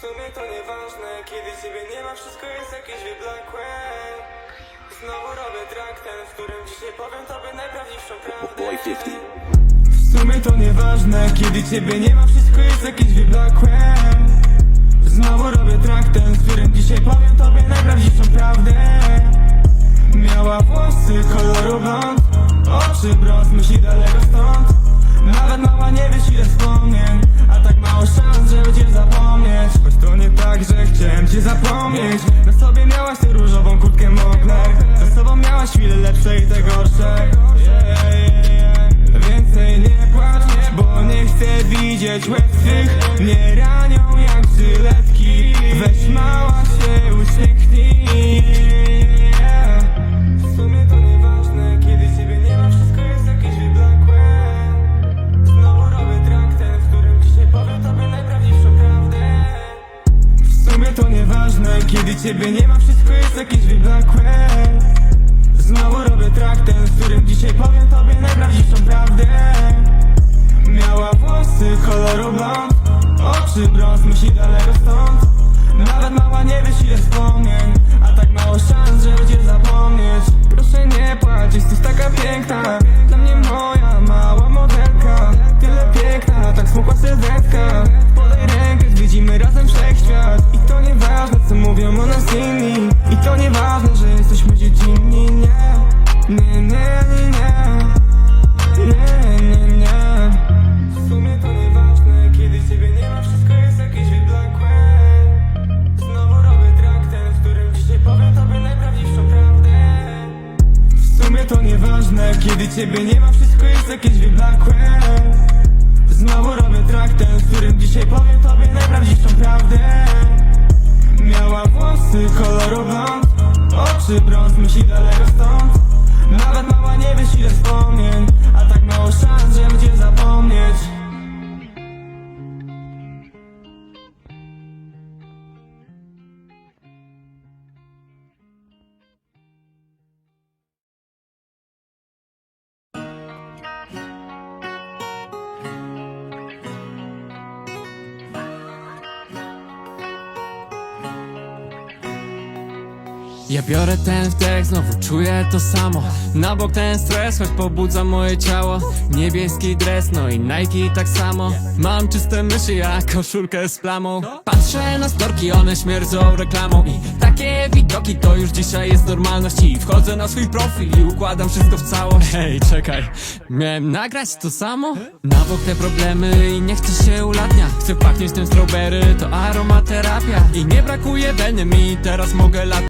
sumie to nieważne, kiedy ciebie nie ma, wszystko jest jakieś wyblakłe. Znowu robię track ten, w którym dzisiaj powiem tobie najprawdziwszą prawdę. Boy 50. W sumie to nieważne, kiedy ciebie nie ma, wszystko jest jakieś wyblakłe. Znowu robię track ten, w którym dzisiaj powiem tobie najprawdziwszą prawdę Na sobie miałaś tę różową kurtkę Moncler Za sobą miałaś chwile lepsze i te gorsze. Więcej nie płacz, bo nie chcę widzieć łez twych Nie ranią jak żyletki Weź mała się uśmiechnij to nieważne, kiedy ciebie nie ma Wszystko jest jakieś wyblakłe Znowu robię track ten, w którym dzisiaj powiem tobie najprawdziwszą prawdę. Miała włosy koloru blond Oczy brąz, myśli daleko stąd. Nawet mała nie wiesz ile wspomnień kiedy ciebie nie ma Wszystko jest jakieś wyblakłe. Znowu robię track ten, którym dzisiaj powiem tobie najprawdziwszą prawdę. Miała włosy koloru blond Oczy brąz, myśli daleko stąd. Nawet mała nie wiesz ile wspomnień A tak mało szans, żeby cię zapomnieć Ja biorę ten wdech, znowu czuję to samo. Na bok ten stres, choć pobudza moje ciało. Niebieski dres, no i Nike tak samo. Mam czyste myśli, jak koszulkę z plamą. Patrzę na storki, one śmierdzą reklamą. I takie widoki to już dzisiaj jest normalność. I wchodzę na swój profil i układam wszystko w całość. Hej, czekaj, miałem nagrać to samo? Na bok te problemy i nie chcę się ulatnia. Chcę pachnieć tym strawberry, to aromaterapia. I nie brakuje weny mi, teraz mogę latać